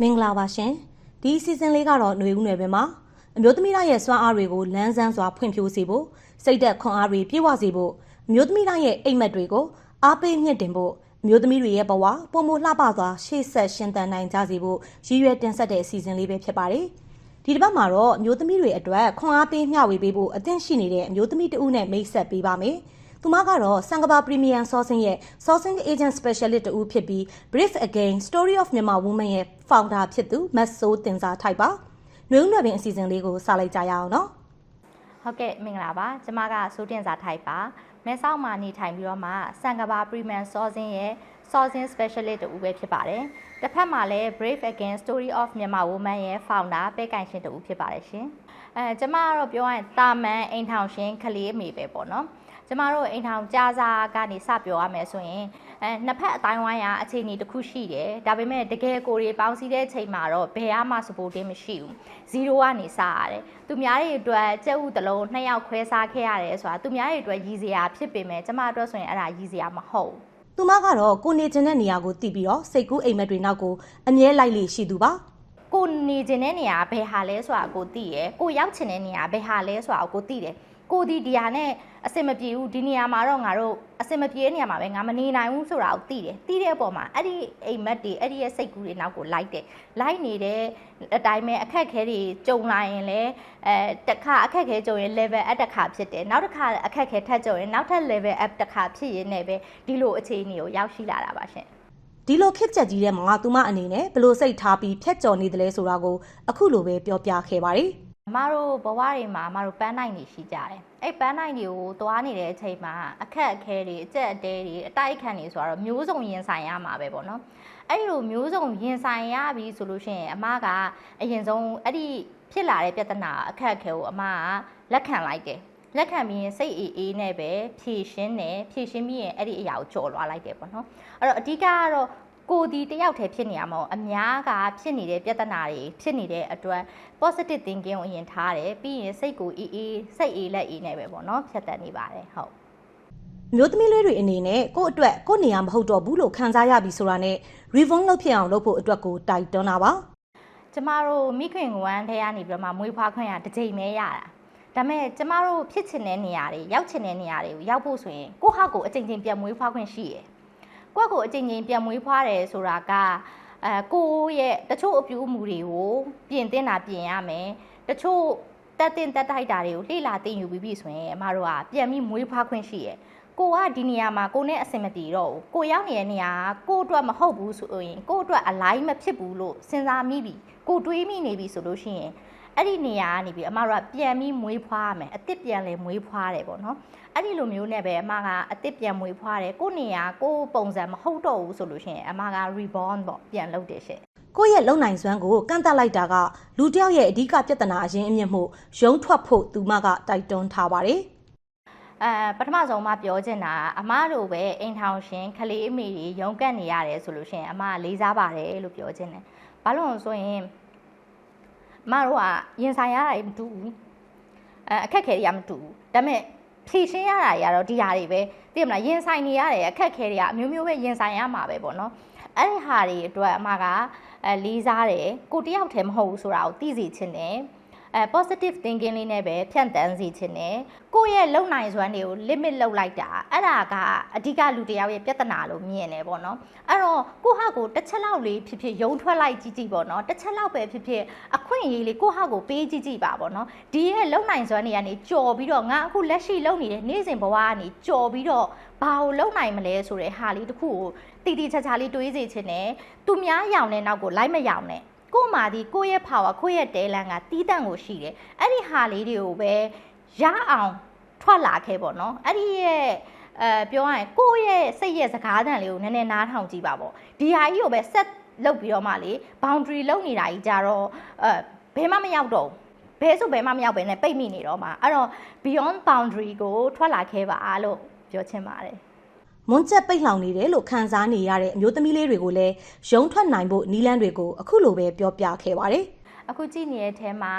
မင်္ဂလာပါရှင်ဒီစီဇန်လေးကတော့ຫນွေဦးနယ်ပင်မှာအမျိုးသမီးတိုင်းရဲ့စွမ်းအားတွေကိုလန်းဆန်းစွာဖွံ့ဖြိုးစေဖို့စိတ်သက်ခွန်အားတွေပြည့်ဝစေဖို့အမျိုးသမီးတိုင်းရဲ့အိမ်မက်တွေကိုအားပေးမြင့်တင်ဖို့အမျိုးသမီးတွေရဲ့ဘဝပုံမလှပစွာရှေ့ဆက်ရှင်သန်နိုင်ကြစေဖို့ရည်ရွယ်တင်ဆက်တဲ့စီဇန်လေးပဲဖြစ်ပါတယ်ဒီတစ်ပတ်မှာတော့အမျိုးသမီးတွေအတွက်ခွန်အားပေးမျှဝေပေးဖို့အသင့်ရှိနေတဲ့အမျိုးသမီးတဦးနဲ့မိတ်ဆက်ပေးပါမယ်။ သူမကတော့စံကဘာပရီမီယံဆော့ဆင်းရဲ့ sourcing agent specialist တဦးဖြစ်ပြီး Brief Again Story of Myanmar Woman ရဲ့ founder ဖြစ်သူမတ်ဆိုးတင်စာထိုက်ပါ။နှွေဦးနယ်ပင်အစီအစဉ်လေးကိုစလိုက်ကြရအောင်နော်ဟုတ်ကဲ့မင်္ဂလာပါကျမကစိုးတင်စာထိုက်ပါမဲဆောက်မှာနေထိုင်ပြီးတော့မှစံကဘာ Premium Sourcing ရဲ့ Sourcing Specialist တူပဲဖြစ်ပါတယ်တစ်ဖက်မှာလည်း Brave Again Story of Myanmar Woman ရဲ့ founder ပဲကင်ရှင်တူဖြစ်ပါတယ်ရှင် အဲကျမကတော့ပြောရရင်တာမန်အိမ်ထောင်ရှင်ကလေးအမေပဲပေါ့နော်ကျမတို့အိမ်ထောင်ကြားစားကနေစပြောရမယ်ဆိုရင်အဲနှစ်ဖက်အတိုင်းဝိုင်းကအခြေအနေတစ်ခုရှိတယ်ဒါပေမဲ့တကယ်ကိုယ်တွေပေါင်းစည်းတဲ့အချိန်မှာတော့ဘယ်အမှ supporting မရှိဘူး0ကနေစရတယ်သူများတွေအတွက်ကြက်ဥတစ်လုံးနှစ်ယောက်ခွဲစားခဲ့ရတယ်ဆိုတာသူများတွေအတွက်ရည်စရာဖြစ်ပေမဲ့ကျမအတွက်ဆိုရင်အဲ့ဒါရည်စရာမဟုတ်ဘူး။သူမကတော့ကိုနေခြင်းတဲ့နေရာကိုတည်ပြီးတော့စိတ်ကူးအိမ်မက်တွေနောက်ကိုအမြဲလိုက်လေရှိသူပါ။ ကိုနေခြင်းတဲ့နေရာဘယ်ဟာလဲဆိုတာကိုသိရယ်ကိုရောက်ချင်တဲ့နေရာဘယ်ဟာလဲဆိုတာကိုသိတယ်ကိုဒီဒီဟာနဲ့အစင်မပြေဘူးဒီနေရာမှာတော့ငါတို့အစင်မပြေတဲ့နေရာမှာပဲငါမနေနိုင်ဘူးဆိုတာကိုသိတယ်သိတဲ့အပေါ်မှာအဲ့ဒီအိမ်မက်တွေအဲ့ဒီရဲ့စိတ်ကူးတွေနောက်ကိုလိုက်တယ်လိုက်နေတဲ့အတိုင်းပဲအခက်အခဲတွေကြုံလာရင်လည်းအဲတစ်ခါအခက်အခဲကြုံရင် level up တစ်ခါဖြစ်တယ်နောက်တစ်ခါအခက်အခဲထပ်ကြုံရင်နောက်ထပ် level up တစ်ခါဖြစ်ရင်းနဲ့ပဲဒီလိုအခြေအနေကိုရောက်ရှိလာတာပါရှင် ဒီလိုခက်ကြက်ကြီးတဲ့မှာသူမအနေနဲ့ဘလို့စိတ်ထားပြီးဖြတ်ကျော်နေတယ်လဲဆိုတာကိုအခုလိုပဲပြောပြခဲ့ပါတယ်အမတို့ဘဝတွေမှာအမတို့ပန်းနိုင်နေရှိကြတယ်။အဲ့ပန်းနိုင်တွေကိုသွားနေတဲ့အချိန်မှာအခက်အခဲတွေအကျက်အတဲတွေအတိုက်အခံတွေဆိုတော့မျိုးစုံရင်ဆိုင်ရမှာပဲပေါ့နော်။အဲ့ဒီလိုမျိုးစုံရင်ဆိုင်ရပြီဆိုလို့ရှိရင်အမကအရင်ဆုံးအဲ့ဒီဖြစ်လာတဲ့ပြဿနာအခက်အခဲကိုအမကလက်ခံလိုက်တယ်။ လက်ခံပြီးရင်စိတ်အေးအေးနဲ့ပဲဖြည့်ရှင်းတယ်ဖြည့်ရှင်းပြီးရင်အဲ့ဒီအရာကိုကြော်လွှားလိုက်တယ်ပေါ့နော်။အဲ့တော့အဓိကကတော့ကိုဒီတယောက်တည်းဖြစ်နေရမှာအများကဖြစ်နေတဲ့ပြဿနာတွေဖြစ်နေတဲ့အတွက် positive thinking ကိုအရင်ထားတယ်ပြီးရင်စိတ်ကိုအေးအေးစိတ်အေးလက်အေးနဲ့ပဲပေါ့နော်ဖြတ်တန်းနေပါတယ်ဟုတ်။မျိုးသမီးလေးတွေအနေနဲ့ကိုယ့်အတွက်ကိုယ့်နေရာမဟုတ်တော့ဘူးလို့ခံစားရပြီဆိုတာနဲ့ refund လုပ်ဖြစ်အောင်လုပ်ဖို့အတွက်ကိုတိုက်တွန်းတာပါကျမတို့မိခင်ကဝမ်းထဲကနေပြီးတော့မှမွေးဖွားခွင့်ရတစ်ချိန်ပဲရတာ ဒါပေမဲ့ကျမတို့ဖြစ်ချင်တဲ့နေရာတွေရောက်ချင်တဲ့နေရာတွေကိုရောက်ဖို့ဆိုရင်ကိုယ့်ဟာကိုယ်အချိန်ချင်းပြန်မွေးဖွားခွင့်ရှိရယ်ကိုယ့်ဟာကိုယ်အချိန်ချင်းပြန်မွေးဖွားတယ်ဆိုတာကအဲကိုယ့်ရဲ့တချို့အပြူအမူတွေကိုပြင်တင်တာပြင်ရမယ်တချို့တက်တင်တက်တိုက်တာတွေကိုလှိလာတင်ယူပြီးပြီဆိုရင်အမတို့ကပြန်ပြီးမွေးဖွားခွင့်ရှိရယ်ကိုကဒီနေရာမှာကိုနဲ့အဆင်မပြေတော့ဘူးကိုရောက်နေတဲ့နေရာကကိုအတွက်မဟုတ်ဘူးဆိုရင်ကိုအတွက်အလိုက်မဖြစ်ဘူးလို့စဉ်းစားမိပြီကိုတွေးမိနေပြီဆိုလို့ရှိရင် အဲ့ဒီနေရာကနေပြီးအမတို့ကပြန်ပြီးမွေးဖွားရမယ်အစ်စ်ပြန်လဲမွေးဖွားတယ်ပေါ့နော်အဲ့ဒီလိုမျိုးနဲ့ပဲအမကအစ်စ်ပြန်မွေးဖွားတယ်ကိုနေရာကိုပုံစံမဟုတ်တော့ဘူးဆိုလို့ရှိရင်အမက reborn ပေါ့ပြန်လုပ်တယ်ရှင့်။ကိုယ့်ရဲ့လုံနိုင်စွမ်းကိုကန့်တတ်လိုက်တာကလူတစ်ယောက်ရဲ့အဓိကပြဿနာအရင်းအမြစ်မှုရုံထွက်ဖို့သူမကတိုက်တွန်းထားပါတယ်။အဲပထမဆုံးမပြောချင်တာကအမတို့ပဲအိမ်ထောင်ရှင်ခလေးအမေတွေရုံးကပ်နေရတယ်ဆိုလို့ရှိရင်အမကလေးစားပါတယ်လို့ပြောချင်တယ်။ဘာလို့လဲဆိုရင်အ မတို့ကရင်ဆိုင်ရတာမတူဘူး။အဲအခက်ခဲတွေကမတူဘူး။ဒါပေမဲ့ဖြည့်ရှင်းရတာတွေကတော့ဒီဟာတွေပဲသိရမလားရင်ဆိုင်နေရတယ်အခက်ခဲတွေကအမျိုးမျိုးပဲရင်ဆိုင်ရမှာပဲပေါ့နော်။အဲ့ဒီဟာတွေအတွက်အမကအဲလေးစားတယ်ကိုတယောက်တည်းမဟုတ်ဘူးဆိုတာကိုသိစေချင်တယ်။ အဲ positive thinking လေးနဲ့ပဲဖြန့်တန်းစီခြင်းနဲ့ကိုယ့်ရဲ့လုံနိုင်စွမ်းတွေကို limit လုပ်လိုက်တာအဲ့ဒါကအဓိကလူတစ်ယောက်ရဲ့ပြဿနာလို့မြင်တယ်ပေါ့နော်အဲ့တော့ကိုဟာကိုတစ်ချက်လောက်လေးဖြစ်ဖြစ်ယုံထွက်လိုက်ကြည့်ကြည့်ပေါ့နော်တစ်ချက်လောက်ပဲဖြစ်ဖြစ်အခွင့်အရေးလေးကိုဟာကိုပေးကြည့်ကြည့်ပါပေါ့နော်ဒီရဲ့လုံနိုင်စွမ်းတွေကနေကြော်ပြီးတော့ငါအခုလက်ရှိလုံနေတဲ့နေ့စဉ်ဘဝကနေကြော်ပြီးတော့ဘာကိုလုံနိုင်မလဲဆိုတဲ့ဟာလေးတစ်ခုကိုတီတီချာချာလေးတွေးစေချင်တယ်သူများရောင်တဲ့နောက်ကိုလိုက်မရောင်နဲ့ ကို့မှာဒီကိုယ့်ရဲ့ power ကိုယ့်ရဲ့တဲလန်ကတီးတန့်ကိုရှိတယ်အဲ့ဒီဟာလေးတွေကိုပဲရအောင်ထွက်လာခဲ့ပေါ့နော်အဲ့ဒီရဲ့အဲပြောရရင်ကိုယ့်ရဲ့စိတ်ရဲ့စကားသံလေးကိုနည်းနည်းနားထောင်ကြည့်ပါပေါ့ဒီဟာကြီးကိုပဲ set လုပ်ပြီးတော့မှလေ boundary လုပ်နေတာကြီးကြတော့အဲဘယ်မှမရောက်တော့ဘူးဘဲဆိုဘဲမှမရောက်ပဲနဲ့ပိတ်မိနေတော့မှာအဲ့တော့ beyond boundary ကိုထွက်လာခဲ့ပါလို့ပြောချင်ပါတယ် မွန်းချက်ပိတ်လှောင်နေတယ်လို့ခံစားနေရတဲ့အမျိုးသမီးလေးတွေကိုလည်းရုံထွက်နိုင်ဖို့နီလန်းတွေကိုအခုလိုပဲပြောပြခဲ့ပါတယ်အခုကြည့်နေတဲ့ထဲမှာ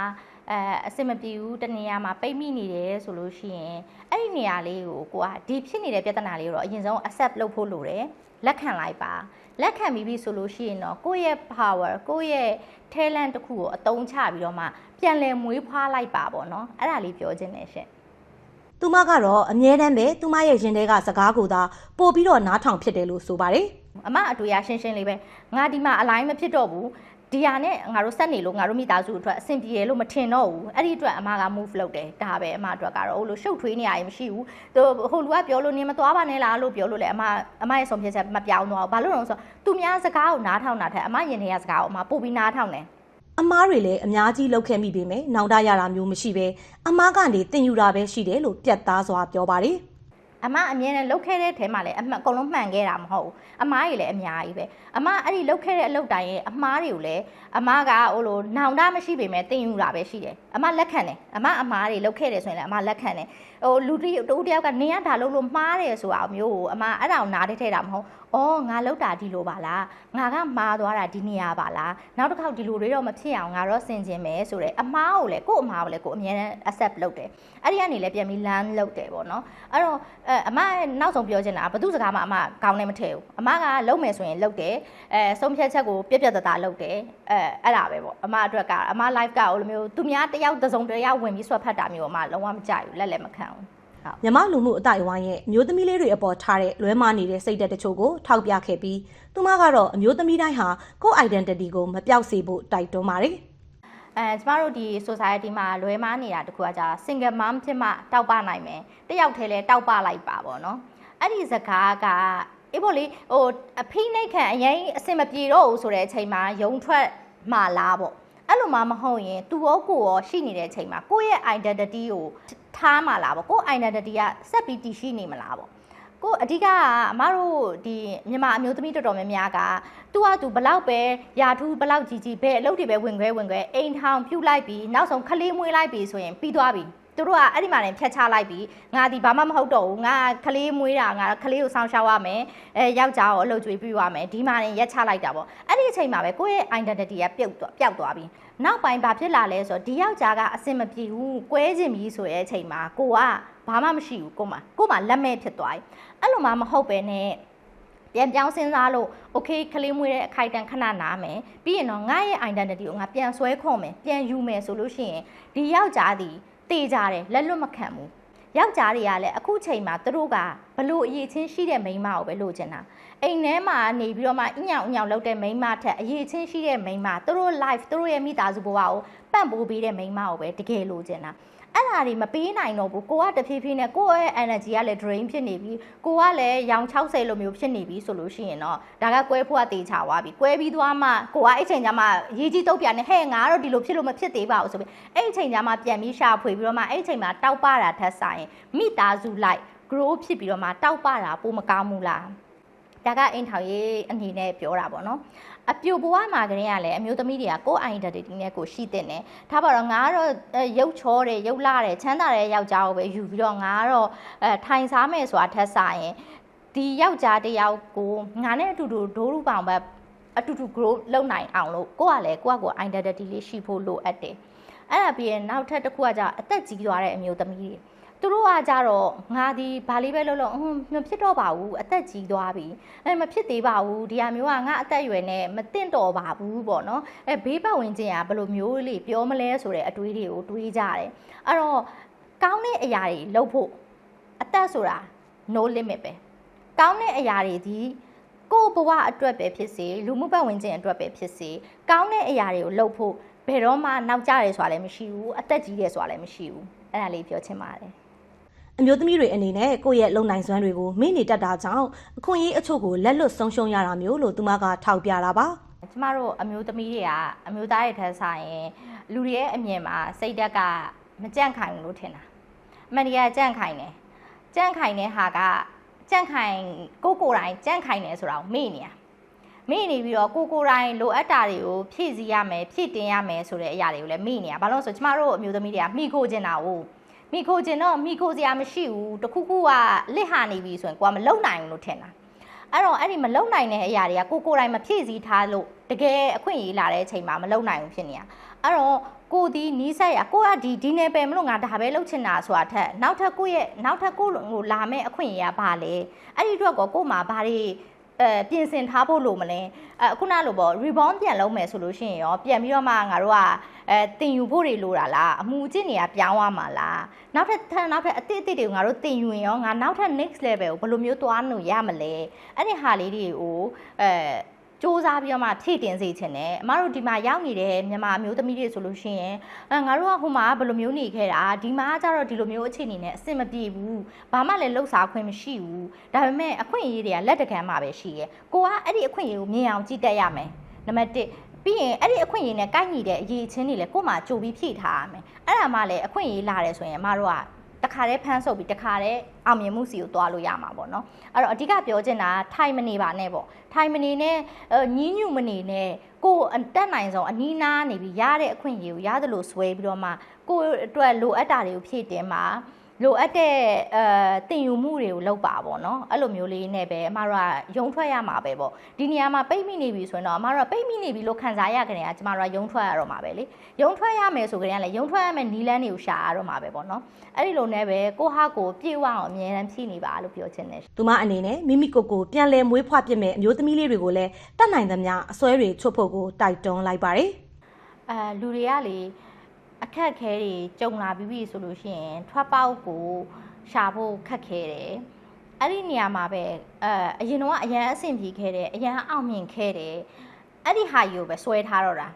အဲအစင်မပြေဘူးတနေရာမှာပိတ်မိနေတယ်ဆိုလို့ရှိရင်အဲ့ဒီနေရာလေးကိုကိုကဒီဖြစ်နေတဲ့ပြဿနာလေးကိုတော့အရင်ဆုံး accept လုပ်ဖို့လိုတယ်လက်ခံလိုက်ပါလက်ခံပြီးပြီဆိုလို့ရှိရင်တော့ကိုယ့်ရဲ့ power ကိုယ့်ရဲ့ talent တစ်ခုကိုအသုံးချပြီးတော့မှပြန်လည်မွေးဖွားလိုက်ပါပေါ့နော်အဲ့ဒါလေးပြောချင်တယ်ရှင် သူမကတော့အမြဲတမ်းပဲသူမရဲ့ရင်ထဲကစကားကိုသာပို့ပြီးတော့နားထောင်ဖြစ်တယ်လို့ဆိုပါတယ်အမအတွေ့အရှင်းရှင်းလေးပဲငါဒီမှာအလိုင်းမဖြစ်တော့ဘူးဒီဟာနဲ့ငါတို့ဆက်နေလို့ငါတို့မိသားစုအတွက်အဆင်ပြေလို့မထင်တော့ဘူးအဲ့ဒီအတွက်အမက move လုပ်တယ်ဒါပဲအမအတွက်ကတော့ဟိုလိုရှုပ်ထွေးနေရရင်မရှိဘူးသူဟိုလူကပြောလို့နေမသွားပါနဲ့လားလို့ပြောလို့လေအမအမရဲ့ဆုံးဖြတ်ချက်မပြောင်းတော့ဘူးဘာလို့လဲဆိုတော့သူများစကားကိုနားထောင်တာထက်အမရင်ထဲကစကားကိုအမပို့ပြီးနားထောင်တယ် အမားတွေလည်းအများကြီးလောက်ခဲ့မိပေမဲ့နောင်တရတာမျိုးမရှိပဲအမားကနေတင်ယူတာပဲရှိတယ်လို့ပြတ်သားစွာပြောပါတယ်အမအမြဲတမ်းလှုပ်ခဲ့တဲ့ထဲမှာလည်းအမှန်အကုန်လုံးမှန်ခဲ့တာမဟုတ်ဘူးအမားကြီးလည်းအများကြီးပဲအမအဲ့ဒီလှုပ်ခဲ့တဲ့အလုပ်တိုင်းရဲ့အမားတွေကိုလည်းအမကဟိုလိုနောင်တမရှိပေမဲ့တင်ယူတာပဲရှိတယ်အမလက်ခံတယ်အမအမားတွေလှုပ်ခဲ့တယ်ဆိုရင်လည်းအမလက်ခံတယ်ဟိုလူတီတူတယောက်ကနေရဒါလှုပ်လို့မှားတယ်ဆိုတာမျိုးကိုအမအဲ့ဒါကိုနားထဲထဲတာမဟုတ်အော်ငါလှုပ်တာဒီလိုပါလားငါကမှားသွားတာဒီနေရာပါလားနောက်တစ်ခေါက်ဒီလိုတွေတော့မဖြစ်အောင်ငါတော့ဆင်ကျင်မယ်ဆိုတော့အမားကိုလည်းကို့အမားကိုလည်းကို့အမြဲတမ်း accept လုပ်တယ်အဲ့ဒီကနေလည်းပြန်ပြီး learn လုပ်တယ်ပေါ့နော်အဲ့တော့အဲအမရဲ့နောက်ဆုံးပြောချင်တာကဘသူစကားမှအမကောင်းနေမထည့်ဘူးအမကလုံးမယ်ဆိုရင်လုပ်တယ်အဲဆုံးဖြတ်ချက်ကိုပြက်ပြက်တသားလုပ်တယ်အဲအဲ့ဒါပဲပေါ့အမအတွက်ကအမ live ကဟိုလိုမျိုးသူများတယောက်တစ်စုံတစ်ယောက်ဝင်ပြီးဆွတ်ဖတ်တာမျိုးအမလုံးဝမကြိုက်ဘူးလက်လည်းမခံဘူး မြမလူမှုအတိုင်းအဝိုင်းရဲ့အမျိုးသမီးလေးတွေအပေါ်ထားတဲ့လွဲမားနေတဲ့စိတ်သက်တချို့ကိုထောက်ပြခဲ့ပြီးသူမကတော့အမျိုးသမီးတိုင်းဟာကိုယ့် identity ကိုမပြောက်စေဖို့တိုက်တွန်းပါတယ်အဲကျမတို့ဒီ society မှာလွဲမားနေတာတခုကကြာ single mom ဖြစ်မှတောက်ပနိုင်မယ်တယောက်တည်းလဲတောက်ပလိုက်ပါပေါ့နော်အဲ့ဒီစကားကအေးပေါ့လေဟိုအဖိနှိတ်ခံအရင်အစင်မပြေတော့ဘူးဆိုတဲ့အချိန်မှာယုံထွက်မှလားပေါ့အဲ့လိုမှမဟုတ်ရင်သူရောကိုရောရှိနေတဲ့အချိန်မှာကိုယ့်ရဲ့ identity ကို ထားမှလားပေါ့ကိုယ့် identity ကဆက်ပြီးတည်ရှိနေမလားပေါ့ကိုအဓိကကအမတို့ဒီမြန်မာအမျိုးသမီးတော်တော်များများကသူကသူဘလောက်ပဲယာထူးဘလောက်ကြီးကြီးပဲအလုပ်တွေပဲဝင်ခွဲဝင်ခွဲအိမ်ထောင်ပြုတ်လိုက်ပြီးနောက်ဆုံးခလေးမွေးလိုက်ပြီးဆိုရင်ပြီးသွားပြီသူတို့ကအဲ့ဒီမှာနေဖြတ်ချလိုက်ပြီးငါဒီဘာမှမဟုတ်တော့ဘူးငါခလေးမွေးတာငါခလေးကိုစောင့်ရှောက်ရမယ်အဲယောက်ျားကိုအလုပ်ကြွေးပြီးရမယ်ဒီမှာနေရက်ချလိုက်တာပေါ့အဲ့ဒီအချိန်မှာပဲကိုယ့်ရဲ့ identity ကပြုတ်သွားပျောက်သွားပြီ နောက်ပိုင်းဘာဖြစ်လာလဲဆိုတော့ဒီယောက်ျားကအစင်မပြေဘူးကွဲခြင်းပြီးဆိုရဲ့အချိန်မှာကိုကဘာမှမရှိဘူးကိုမှကိုမှလက်မဲ့ဖြစ်သွားပြီအဲ့လိုမှမဟုတ်ပဲနဲ့ပြန်ပြောင်းစဉ်းစားလို့ okay ကလေးမွေးတဲ့အခိုက်အတန့်ခဏနားမယ်ပြီးရင်တော့ငါရဲ့ identity ကိုငါပြန်ဆွဲခွန်မယ်ပြန်ယူမယ်ဆိုလို့ရှိရင်ဒီယောက်ျားဒီတေးကြတယ်လက်လွတ်မခံဘူး ယောက်ျားတွေကလည်းအခုချိန်မှာသူတို့ကဘလို့အရေးချင်းရှိတဲ့မိန်းမကိုပဲလိုချင်တာအိမ်ထဲမှာနေပြီးတော့မှအညောင်အညောင်လုပ်တဲ့မိန်းမထက်အရေးချင်းရှိတဲ့မိန်းမသူတို့ life သူတို့ရဲ့မိသားစုဘဝကိုပန့်ပိုးပေးတဲ့မိန်းမကိုပဲတကယ်လိုချင်တာ အဲ့ဒါတွေမပေးနိုင်တော့ဘူးကိုကတဖြည်းဖြည်းနဲ့ကိုယ့်ရဲ့ energy ကလည်း drain ဖြစ်နေပြီကိုကလည်းရောင်60လိုမျိုးဖြစ်နေပြီဆိုလို့ရှိရင်တော့ဒါကကွဲဖို့ကတေချာသွားပြီကွဲပြီးသွားမှကိုကအဲ့ချိန်ကျမှရေးကြီးတုတ်ပြနေဟဲ့ငါတော့ဒီလိုဖြစ်လို့မဖြစ်သေးပါဘူးဆိုပြီးအဲ့ချိန်ကျမှပြန်ပြီးရှာဖွေပြီးတော့မှအဲ့ချိန်မှာတောက်ပတာထက်ဆိုင်မိသားစုလိုက် grow ဖြစ်ပြီးတော့မှတောက်ပတာပိုမကောင်းဘူးလား ဒါကအိမ်ထောင်ရေးအနေနဲ့ပြောတာပေါ့နော်အပြိုဘဝမှာကလေးကလည်းအမျိုးသမီးတွေကကိုယ် identity နဲ့ကိုရှိတဲ့နဲ့ထားပါတော့ငါကတော့ရုပ်ချောတယ်ရုပ်လာတယ်ချမ်းသာတဲ့ယောက်ျားကိုပဲယူပြီးတော့ငါကတော့အဲထိုင်စားမယ်ဆိုတာထက်စားရင်ဒီယောက်ျားတစ်ယောက်ကိုငါနဲ့အတူတူဒိုးလူပောင်ပဲအတူတူ grow လုပ်နိုင်အောင်လို့ကိုကလည်းကိုကကို identity လေးရှိဖို့လိုအပ်တယ်အဲ့ဒါပြီးရင်နောက်ထပ်တစ်ခုကကြာအသက်ကြီးသွားတဲ့အမျိုးသမီးတွေ သူတို့ကကြတော့ငါဒီဘာလေးပဲလုပ်လို့အင်းမဖြစ်တော့ပါဘူးအသက်ကြီးသွားပြီအဲမဖြစ်သေးပါဘူးဒီဟာမျိုးကငါအသက်အရွယ်နဲ့မတင့်တော်ပါဘူးပေါ့နော်အဲဘေးပတ်ဝန်းကျင်ကဘယ်လိုမျိုးလေးပြောမလဲဆိုတဲ့အတွေးတွေကိုတွေးကြတယ်အဲ့တော့ကောင်းတဲ့အရာတွေလုပ်ဖို့အသက်ဆိုတာ no limit ပဲကောင်းတဲ့အရာတွေဒီကိုယ့်ဘဝအတွက်ပဲဖြစ်စေလူမှုပတ်ဝန်းကျင်အတွက်ပဲဖြစ်စေကောင်းတဲ့အရာတွေကိုလုပ်ဖို့ဘယ်တော့မှနောက်ကျတယ်ဆိုတာလည်းမရှိဘူးအသက်ကြီးတယ်ဆိုတာလည်းမရှိဘူးအဲ့ဒါလေးပြောချင်ပါတယ် အမျိုးသမီးတွေအနေနဲ့ကိုယ့်ရဲ့လုံနိုင်စွမ်းတွေကိုမေ့နေတတ်တာကြောင့်အခွင့်အရေးအချို့ကိုလက်လွတ်ဆုံးရှုံးရတာမျိုးလို့သူမကထောက်ပြတာပါကျမတို့အမျိုးသမီးတွေကအမျိုးသားတွေထက်ဆိုင်ရင်လူတွေရဲ့အမြင်မှာစိတ်ဓာတ်ကမကြန့်ခိုင်ဘူးလို့ထင်တာအမှန်တကယ်ကြန့်ခိုင်တယ်ကြန့်ခိုင်တဲ့ဟာကကြန့်ခိုင်ကိုကိုယ်တိုင်ကြန့်ခိုင်တယ်ဆိုတာကိုမေ့နေတာမေ့နေပြီးတော့ကိုကိုယ်တိုင်လိုအပ်တာတွေကိုဖြည့်ဆည်းရမယ်ဖြည့်တင်ရမယ်ဆိုတဲ့အရာတွေကိုလည်းမေ့နေတာဘာလို့လဲဆိုကျမတို့အမျိုးသမီးတွေကမိခိုးကျင်တာကို မိခိုးကျင်တော့မိခိုးစရာမရှိဘူးတခုခုကလစ်ဟာနေပြီဆိုရင်ကိုကမလုံနိုင်ဘူးလို့ထင်တာအဲ့တော့အဲ့ဒီမလုံနိုင်တဲ့အရာတွေကကိုကိုယ်တိုင်မဖြည့်ဆည်းထားလို့တကယ်အခွင့်အရေးလာတဲ့အချိန်မှာမလုံနိုင်ဘူးဖြစ်နေတာအဲ့တော့ကိုဒီနီးစက်ရကိုကဒီဒီနယ်ပယ်မလို့ငါဒါပဲလှုပ်ချင်တာဆိုတာထက်နောက်ထပ်ကိုရဲ့နောက်ထပ်ကိုဟိုလာမဲ့အခွင့်အရေးကဘာလဲအဲ့ဒီအတွက်ကောကို့မှာဘာတွေ အဲပြင်ဆင်ထားဖို့လိုမလဲအဲခုနလိုပေါ့ rebound ပြန်လုပ်မယ်ဆိုလို့ရှိရင်ရောပြန်ပြီးတော့မှငါတို့ကအဲတင်ယူဖို့တွေလိုတာလားအမှုအကျင့်တွေကပြောင်းသွားမှာလားနောက်ထပ်ထပ်နောက်ထပ်အသစ်အသစ်တွေကိုငါတို့တင်ယူရင်ရောငါနောက်ထပ် next level ကိုဘယ်လိုမျိုးသွားလို့ရမလဲအဲ့ဒီဟာလေးတွေကိုအဲ စူးစမ်းပြီးတော့မှဖြည့်တင်စေချင်တယ်အမတို့ဒီမှာရောက်နေတဲ့မြန်မာအမျိုးသမီးတွေဆိုလို့ရှိရင်အဲငါတို့ကဟိုမှာဘယ်လိုမျိုးနေခဲ့တာဒီမှာကျတော့ဒီလိုမျိုးအခြေအနေနဲ့အဆင်မပြေဘူးဘာမှလည်းလှုပ်ရှားခွင့်မရှိဘူးဒါပေမဲ့အခွင့်အရေးတွေကလက်တကမ်းမှာပဲရှိရဲ့ကိုကအဲ့ဒီအခွင့်အရေးကိုမြင်အောင်ကြည့်တတ်ရမယ်နံပါတ်1ပြီးရင်အဲ့ဒီအခွင့်အရေးနဲ့ကိုက်ညီတဲ့အရေးချင်းတွေလည်းကို့မှာကြိုပြီးဖြည့်ထားရမယ်အဲ့ဒါမှလည်းအခွင့်အရေးလာတယ်ဆိုရင်အမတို့က တခါတည်းဖမ်းဆုပ်ပြီးတခါတည်းအောင်မြင်မှုစီကိုတွားလို့ရမှာပေါ့နော်အဲ့တော့အဓိကပြောချင်တာထိုင်မနေပါနဲ့ပေါ့ထိုင်မနေနဲ့ညင်းညူမနေနဲ့ကိုအတက်နိုင်ဆုံးအနီးနားနေပြီးရတဲ့အခွင့်အရေးကိုရသလိုဆွဲပြီးတော့မှကိုအတွက်လိုအပ်တာတွေကိုဖြည့်တင်ပါ လိုအပ်တဲ့အဲတင်ယူမှုတွေကိုလုပ်ပါပေါ့နော်အဲ့လိုမျိုးလေးနဲ့ပဲအမတို့ကယုံထွက်ရမှာပဲပေါ့ဒီနေရာမှာပိတ်မိနေပြီဆိုရင်တော့အမတို့ကပိတ်မိနေပြီလို့ခံစားရကြတယ်ကကျမတို့ကယုံထွက်ရတော့မှာပဲလေယုံထွက်ရမယ်ဆိုကြရင်လည်းယုံထွက်ရမယ်နီလန်းတွေကိုရှာရတော့မှာပဲပေါ့နော်အဲ့ဒီလိုနဲ့ပဲကိုဟာကိုပြေဝအောင်အမြဲတမ်းဖြည့်နေပါလို့ပြောချင်တယ်သူမအနေနဲ့မိမိကိုယ်ကိုပြန်လဲမွေးဖွားပြစ်မဲ့အမျိုးသမီးလေးတွေကိုလည်းတတ်နိုင်သမျှအစွဲတွေချွတ်ဖို့ကိုတိုက်တွန်းလိုက်ပါတယ်အဲလူတွေကလေ အခက်ခဲတွေကြုံလာပြီးပြီဆိုလို့ရှိရင်ထွက်ပေါက်ကိုရှာဖို့ခက်ခဲတယ်အဲ့ဒီနေရာမှာပဲအဲအရင်တော့အရန်အဆင်ပြေခဲ့တယ်အရန်အောင်မြင်ခဲ့တယ်အဲ့ဒီဟာကြီးကိုပဲဆွဲထားတော့တာ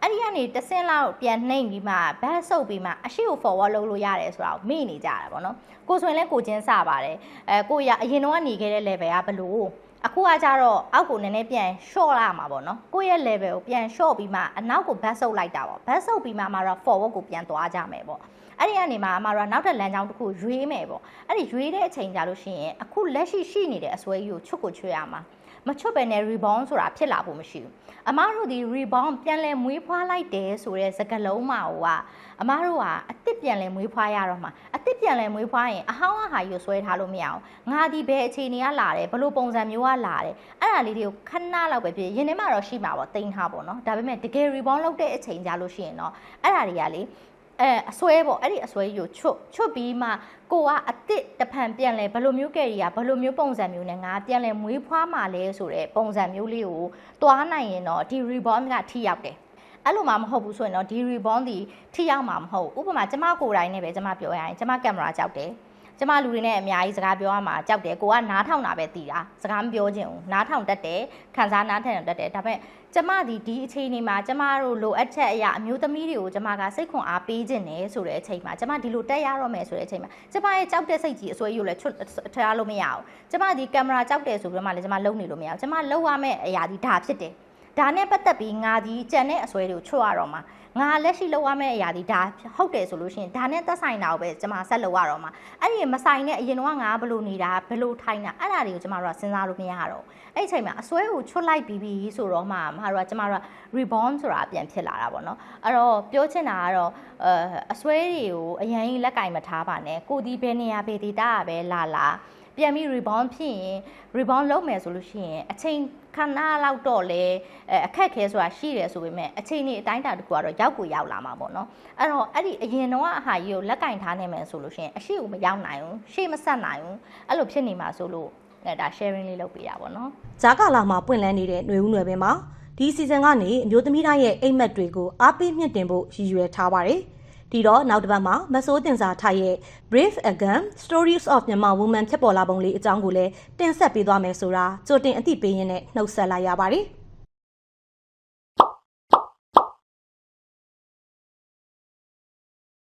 အဲ့ဒီကနေတစ်ဆင့်လောက်ပြန်နှိမ့်ပြီးမှဘတ်ဆုပ်ပြီးမှအရှိကို forward လုပ်လို့ရတယ်ဆိုတာကိုမေ့နေကြတာပေါ့နော်ကိုဆိုရင်လည်းကိုချင်းစပါတယ်အဲကိုရအရင်တော့ကနေခဲ့တဲ့ level ကဘလို့ အခုကကြတော့အောက်ကိုနည်းနည်းပြန် short လာမှာပေါ့နော်ကိုယ့်ရဲ့ level ကိုပြန် short ပြီးမှအနောက်ကို back ဆုပ်လိုက်တာပေါ့ back ဆုပ်ပြီးမှမှာတော့ forward ကိုပြန်သွားကြမယ်ပေါ့အဲ့ဒီကနေမှအမတို့ကနောက်ထပ်လမ်းကြောင်းတစ်ခုရွေးမယ်ပေါ့အဲ့ဒီရွေးတဲ့အချိန်ကြလို့ရှိရင်အခုလက်ရှိရှိနေတဲ့အစွဲကြီးကိုချွတ်ကိုချွတ်ရမှာ မချွတ်ပဲနဲ့ rebound ဆိုတာဖြစ်လာဖို့မရှိဘူးအမတို့ဒီ rebound ပြန်လဲမွေးဖွားလိုက်တယ်ဆိုတဲ့စကားလုံးမှာဟိုကအမတို့ကအစ်စ်ပြန်လဲမွေးဖွားရတော့မှာအစ်စ်ပြန်လဲမွေးဖွားရင်အဟောင်းအဟာကြီးကိုဆွဲထားလို့မရအောင်ငါဒီဘယ်အခြေအနေကလာတယ်ဘလို့ပုံစံမျိုးကလာတယ်အဲ့ဒါလေးတွေကိုခဏလောက်ပဲဖြစ်ရင်ထဲမှာတော့ရှိမှာပေါ့တင်ထားပေါ့နော်ဒါပေမဲ့တကယ် rebound လုပ်တဲ့အချိန်ကြလို့ရှိရင်တော့အဲ့ဒါတွေကလေ အဲအစွဲပေါ့အဲ့ဒီအစွဲကြီးကိုချွတ်ချွတ်ပြီးမှကိုကအစ်စ်တဖန်ပြန်လဲဘယ်လိုမျိုးကယ်ရီကဘယ်လိုမျိုးပုံစံမျိုးနဲ့ငါပြန်လဲမွေးဖွားမှလဲဆိုတဲ့ပုံစံမျိုးလေးကိုတွားနိုင်ရင်တော့ဒီ rebound ကထိရောက်တယ်အဲ့လိုမှမဟုတ်ဘူးဆိုရင်တော့ဒီ rebound ဒီထိရောက်မှာမဟုတ်ဥပမာကျမကိုယ်တိုင်နဲ့ပဲကျမပြောရရင်ကျမကင်မရာကြောက်တယ် ကျမလူတွေနဲ့အများကြီးစကားပြောရမှာကြောက်တယ်ကိုကနားထောင်တာပဲတည်တာစကားမပြောချင်ဘူးနားထောင်တတ်တယ်ခံစားနားထောင်တတ်တယ်ဒါပေမဲ့ကျမဒီဒီအချိန်လေးမှာကျမတို့လိုအပ်ချက်အရာအမျိုးသမီးတွေကိုကျမကစိတ်ခွန်အားပေးခြင်းနဲ့ဆိုတဲ့အချိန်မှာကျမဒီလိုတက်ရတော့မယ်ဆိုတဲ့အချိန်မှာကျမရဲ့ကြောက်တဲ့စိတ်ကြီးအစွဲယူလဲချွတ်ထားလို့မရအောင်ကျမဒီကင်မရာကြောက်တယ်ဆိုပြီးတော့မှလည်းကျမလုံနေလို့မရအောင်ကျမလုံရမယ့်အရာဒီဒါဖြစ်တယ် ဒါနဲ့ပတ်သက်ပြီးငါဒီကြံတဲ့အစွဲတွေကိုချွတ်ရတော့မှာငါလက်ရှိလောက်ရမယ့်အရာဒီဒါဟုတ်တယ်ဆိုလို့ရှိရင်ဒါနဲ့သက်ဆိုင်တာကိုပဲကျွန်မဆက်လုပ်ရတော့မှာအဲ့ဒီမဆိုင်တဲ့အရင်တော့ငါဘယ်လိုနေတာဘယ်လိုထိုင်တာအဲ့ဒါတွေကိုကျွန်မတို့ကစဉ်းစားလို့မရတော့အဲ့ဒီအချိန်မှာအစွဲကိုချွတ်လိုက်ပြီးပြီဆိုတော့မှမတို့ကကျွန်မတို့က rebound ဆိုတာပြန်ဖြစ်လာတာပေါ့နော်အဲ့တော့ပြောချင်တာကတော့အဲအစွဲတွေကိုအရင်ကြီးလက်ကင်မထားပါနဲ့ကိုဒီဘယ်နေရာဘယ်ဒေတာကပဲလာလာ ပြန်ပြီး rebound ဖြစ်ရင် rebound လုပ်မယ်ဆိုလို့ရှိရင်အချိန်ခဏလောက်တော့လေအခက်ခဲဆိုတာရှိတယ်ဆိုပေမဲ့အချိန်ကြီးအတိုင်းအတာတစ်ခုကတော့ရောက်ကိုရောက်လာမှာပေါ့နော်အဲ့တော့အဲ့ဒီအရင်တော့အဟာကြီးကိုလက်ကင်ထားနေမယ်ဆိုလို့ရှိရင်အရှိကိုမရောက်နိုင်ဘူးရှေ့မဆက်နိုင်ဘူးအဲ့လိုဖြစ်နေမှာဆိုလို့အဲဒါ sharing လေးလုပ်ပေးတာပေါ့နော်။ဂျာကာလာမှာပွင့်လန်းနေတဲ့ຫນွေဦးနွယ်ပင်မှာဒီစီဇန်ကနေအမျိုးသမီးတိုင်းရဲ့အိမ်မက်တွေကိုအားပေးမြင့်တင်ဖို့ရည်ရွယ်ထားပါတယ်။ ဒီတော့နောက်တစ်ပတ်မှာမဆိုးတင်စာထိုက်ရဲ့ Brave Again Stories of Myanmar Women ဖြစ်ပေါ်လာပုံလေးအကြောင်းကိုလည်းတင်ဆက်ပေးသွားမယ်ဆိုတာကြိုတင်အသိပေးရင်းနဲ့နှုတ်ဆက်လိုက်ရပါတယ်။